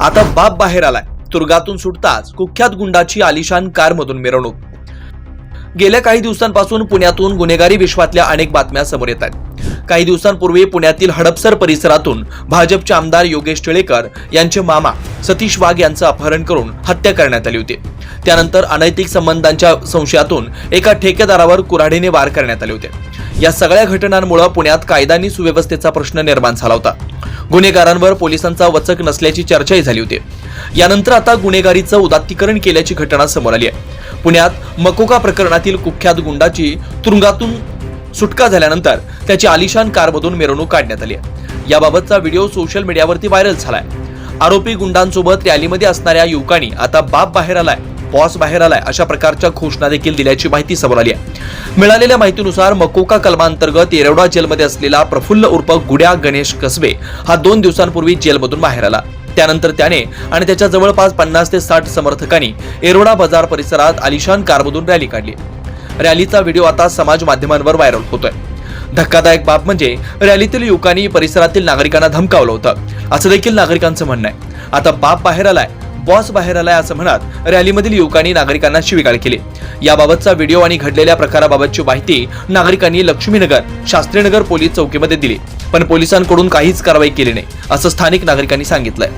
आता बाप बाहेर आलाय. तुरुंगातून सुटताच कुख्यात गुंडाची आलिशान कारमधून मिरवणूक. गेल्या काही दिवसांपासून पुण्यातून गुन्हेगारी विश्वातल्या अनेक बातम्या समोर येत आहेत. काही दिवसांपूर्वी पुण्यातील हडपसर परिसरातून भाजपचे आमदार योगेश टिळेकर यांचे मामा सतीश वाघ यांचं अपहरण करून हत्या करण्यात आली होती. त्यानंतर अनैतिक संबंधांच्या संशयातून एका ठेकेदारावर कुऱ्हाडीने वार करण्यात आले होते. या सगळ्या घटनांमुळे पुण्यात कायदानी सुव्यवस्थेचा प्रश्न निर्माण झाला होता. गुन्हेगारांवर पोलिसांचा वचक नसल्याची चर्चाही झाली होती. यानंतर आता गुन्हेगारीचं उदात्तीकरण केल्याची घटना समोर आली आहे. पुण्यात मकोका प्रकरणातील कुख्यात गुंडाची तुरुंगातून सुटका झाल्यानंतर त्याची आलिशान कारमधून मिरवणूक काढण्यात आली आहे. याबाबतचा व्हिडिओ सोशल मीडियावरती व्हायरल झालाय. आरोपी गुंडांसोबत रॅलीमध्ये असणाऱ्या युवकांनी आता बाप बाहेर आलाय. बॉस बाहेर आलाय. अशा प्रकारच्या घोषणा देखील दिल्याची माहिती समोर आली आहे. मिळालेल्या माहितीनुसार मकोका कलमांतर्गत येरवडा जेलमध्ये असलेला प्रफुल्ल उर्फ गुड्या गणेश कसबे हा दोन दिवसांपूर्वी जेलमधून बाहेर आला. त्यानंतर त्याने आणि त्याच्या जवळपास पन्नास ते साठ समर्थकांनी येरवडा बाजार परिसरात आलिशान कारमधून रॅली काढली. रॅलीचा व्हिडिओ आता समाज माध्यमांवर व्हायरल होतोय. धक्कादायक बाब म्हणजे रॅलीतील युवकांनी परिसरातील नागरिकांना धमकावलं होतं. असं देखील नागरिकांचं म्हणणं आहे. आता बाप बाहेर आलाय. बॉस बाहेर आलाय असं म्हणत रॅलीमधील युवकांनी नागरिकांना शिवीगाळ केली. याबाबतचा व्हिडिओ आणि घडलेल्या प्रकाराबाबतची माहिती नागरिकांनी लक्ष्मीनगर शास्त्रीनगर पोलीस चौकीमध्ये दिली. पण पोलिसांकडून काहीच कारवाई केली नाही असं स्थानिक नागरिकांनी सांगितलंय.